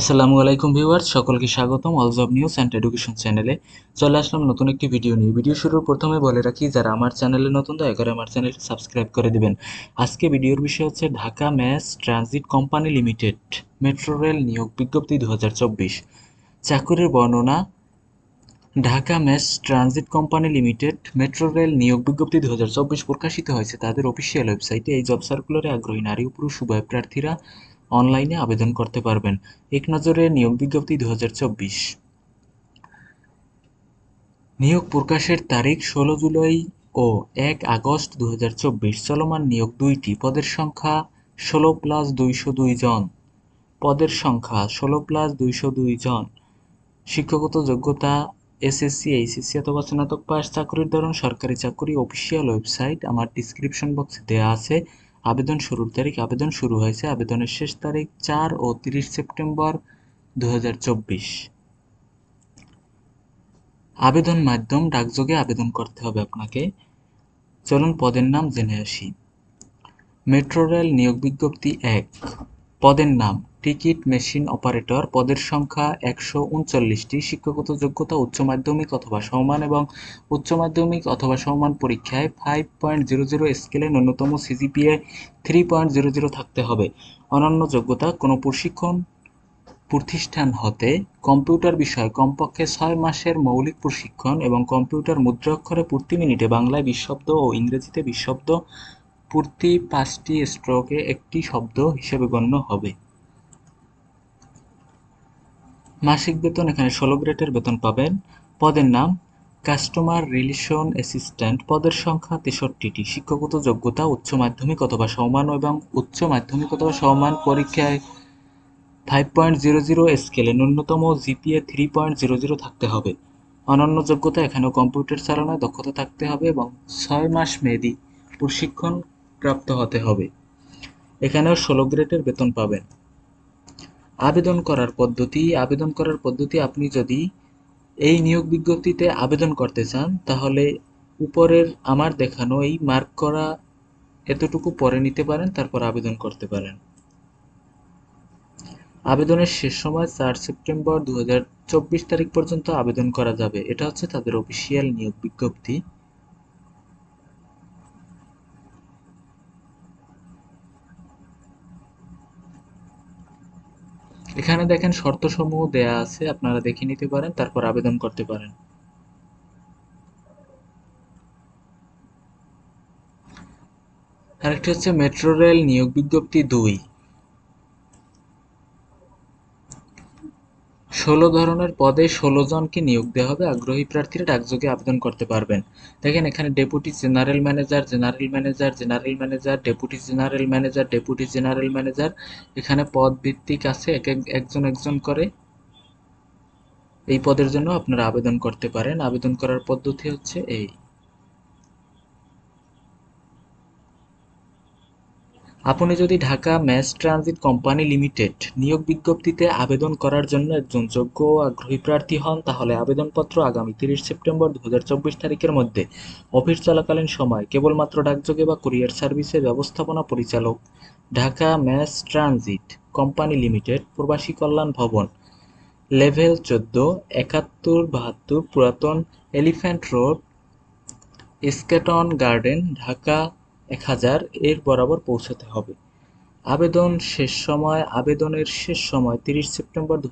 আসসালামু আলাইকুম ভিউয়ার্স, সকলকে স্বাগতম alls of news and education চ্যানেলে চলে আসলাম নতুন একটি ভিডিও নিয়ে। ভিডিও শুরুর প্রথমে বলে রাখি, যারা আমার চ্যানেলে নতুন, দয়া করে আমার চ্যানেলটি সাবস্ক্রাইব করে দেবেন। আজকে ভিডিওর বিষয় হচ্ছে Dhaka mass transit company limited, metro rail নিয়োগ বিজ্ঞপ্তি দু চাকুরির বর্ণনা, Dhaka mass transit company limited, metro rail নিয়োগ বিজ্ঞপ্তি দু হাজার চব্বিশ প্রকাশিত হয়েছে। তাদের অফিসিয়াল ওয়েবসাইটে এই জব সার্কুলারে আগ্রহী নারী ও পুরুষ উভয় প্রার্থীরা অনলাইনে আবেদন করতে পারবেন। এক নজরে নিয়োগ বিজ্ঞপ্তি দু নিয়োগ প্রকাশের তারিখ ষোলো জুলাই ও এক আগস্ট দু চলমান নিয়োগ দুইটি, পদের সংখ্যা ষোলো প্লাস দুইশো দুই জন। পদের সংখ্যা ষোলো প্লাস দুইশো দুই জন। শিক্ষাগত যোগ্যতা, এসএসসি, এইচএসসি অথবা স্নাতক পাস চাকরির ধরন, সরকারি চাকরি, অফিসিয়াল ওয়েবসাইট, আমার ডিসক্রিপশন বক্সে দেওয়া আছে। আবেদন শুরুর তারিখ, আবেদন শুরু হয়েছে আবেদনের শেষ তারিখ চার ও তিরিশ সেপ্টেম্বর দু হাজার চব্বিশ। আবেদন মাধ্যম ডাকযোগে আবেদন করতে হবে আপনাকে। চলুন পদের নাম জেনে আসি। মেট্রো রেল নিয়োগ বিজ্ঞপ্তি এক। পদের নাম টিকিট মেশিন অপারেটর পদের সংখ্যা একশো উনচল্লিশটি, শিক্ষাগত যোগ্যতা উচ্চ মাধ্যমিক অথবা সমান এবং উচ্চ মাধ্যমিক অথবা সমান পরীক্ষায় ফাইভ পয়েন্ট জিরো জিরো স্কেলে ন্যূনতম CGPA three point zero zero থাকতে হবে। অনন্য যোগ্যতা কোনো প্রশিক্ষণ প্রতিষ্ঠান হতে কম্পিউটার বিষয়ে কমপক্ষে ছয় মাসের মৌলিক প্রশিক্ষণ এবং কম্পিউটার মুদ্রাক্ষরে প্রতি মিনিটে বাংলায় বিশ শব্দ ও ইংরেজিতে বিশ শব্দ প্রতি পাঁচটি স্ট্রোকে একটি শব্দ হিসেবে গণ্য হবে। মাসিক বেতন এখানে ষোলো গ্রেডের বেতন পাবেন। পদের নাম কাস্টমার রিলেশন অ্যাসিস্ট্যান্ট পদের সংখ্যা তেষট্টিটি। শিক্ষাগত যোগ্যতা, উচ্চ মাধ্যমিক অথবা সমান এবং উচ্চ মাধ্যমিক অথবা সমান পরীক্ষায় ফাইভ পয়েন্ট জিরো জিরো স্কেলে ন্যূনতম GPA three point zero zero থাকতে হবে। অনন্য যোগ্যতা এখানেও কম্পিউটার চালানোয় দক্ষতা থাকতে হবে এবং ছয় মাস মেয়াদি প্রশিক্ষণ প্রাপ্ত হতে হবে। এখানেও ষোলো গ্রেডের বেতন পাবেন। আবেদন করার পদ্ধতি, আবেদন করার পদ্ধতি আপনি যদি এই নিয়োগ বিজ্ঞপ্তিতে আবেদন করতে চান, তাহলে উপরের আমার দেখানো এই মার্ক করা এতটুকু পরে নিতে পারেন, তারপর আবেদন করতে পারেন। আবেদনের শেষ সময় চার সেপ্টেম্বর দু হাজার চব্বিশ তারিখ পর্যন্ত আবেদন করা যাবে। এটা হচ্ছে তাদের অফিসিয়াল নিয়োগ বিজ্ঞপ্তি। এখানে দেখেন শর্তসমূহ দেয়া আছে, আপনারা দেখে নিতে পারেন, তারপর আবেদন করতে পারেন। আরেকটি হচ্ছে মেট্রো রেল নিয়োগ বিজ্ঞপ্তি দুই। ষোলো ধরনের পদে ষোলো জনকে নিয়োগ দেওয়া হবে। আগ্রহী প্রার্থীরা ডাকযোগে আবেদন করতে পারবেন। দেখেন, এখানে deputy general manager general manager general manager, deputy general manager, deputy general manager. এখানে পদ ভিত্তিক আছে এক, একজন একজন করে এই পদের জন্য আপনারা আবেদন করতে পারেন। আবেদন করার পদ্ধতি হচ্ছে এই। আপনি যদি Dhaka mass transit company limited নিয়োগ বিজ্ঞপ্তিতে আবেদন করার জন্য একজন যোগ্য আগ্রহী প্রার্থী হন, তাহলে আবেদনপত্র আগামী তিরিশ সেপ্টেম্বর দু হাজার চব্বিশ তারিখের মধ্যে অফিস চলাকালীন সময় কেবলমাত্র ডাকযোগে বা কুরিয়ার সার্ভিসের ব্যবস্থাপনা পরিচালক, Dhaka mass transit company limited, Probashi Kalyan Bhaban, level চোদ্দ, একাত্তর, বাহাত্তর, পুরাতন elephant road, Eskaton garden, Dhaka এক হাজার এর বরাবর পৌঁছাতে হবে। আবেদন শেষ সময়, আবেদনের শেষ সময় তিরিশ সেপ্টেম্বর দু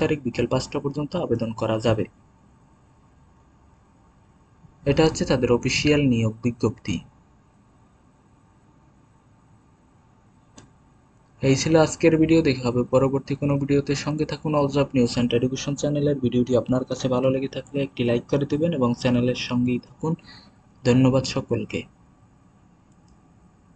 তারিখ বিকেল পাঁচটা পর্যন্ত আবেদন করা যাবে। এটা হচ্ছে তাদের অফিসিয়াল নিয়োগ বিজ্ঞপ্তি। এই ছিল আজকের ভিডিও দেখা হবে পরবর্তী কোনো ভিডিওতে সঙ্গে থাকুন alls of news and education চ্যানেলের ভিডিওটি আপনার কাছে ভালো লেগে থাকলে একটি লাইক করে দেবেন এবং চ্যানেলের সঙ্গেই থাকুন। ধন্যবাদ সকলকে।